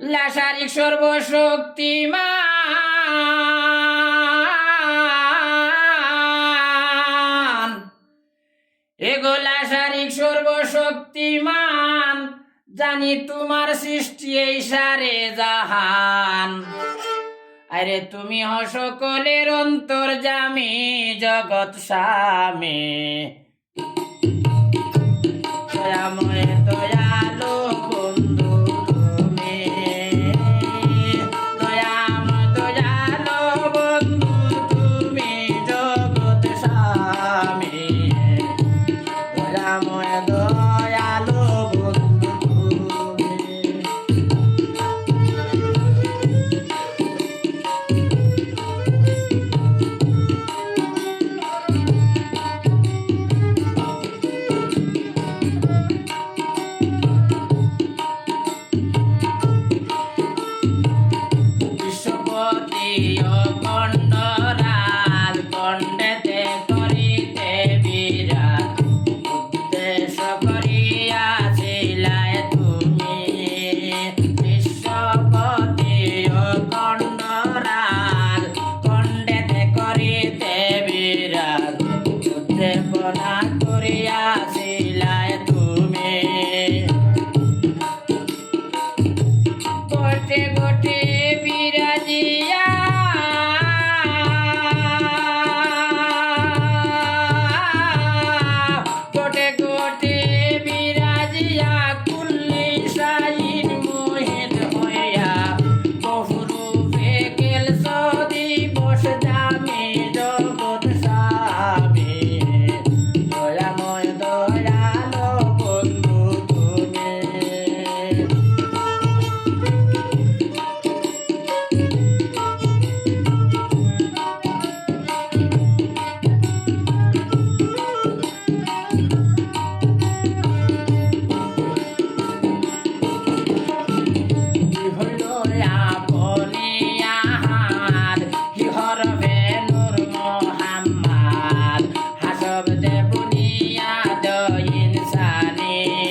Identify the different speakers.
Speaker 1: লাসারিক সর্বশক্তিমান। এগো লাসারিক সর্বশক্তিমান, জানি তোমার সৃষ্টি এই সারে জাহান। আরে তুমি হ সকলের অন্তর্জামী জগৎ স্বামী। দয়াময়, দয়া Corona Turia. জানে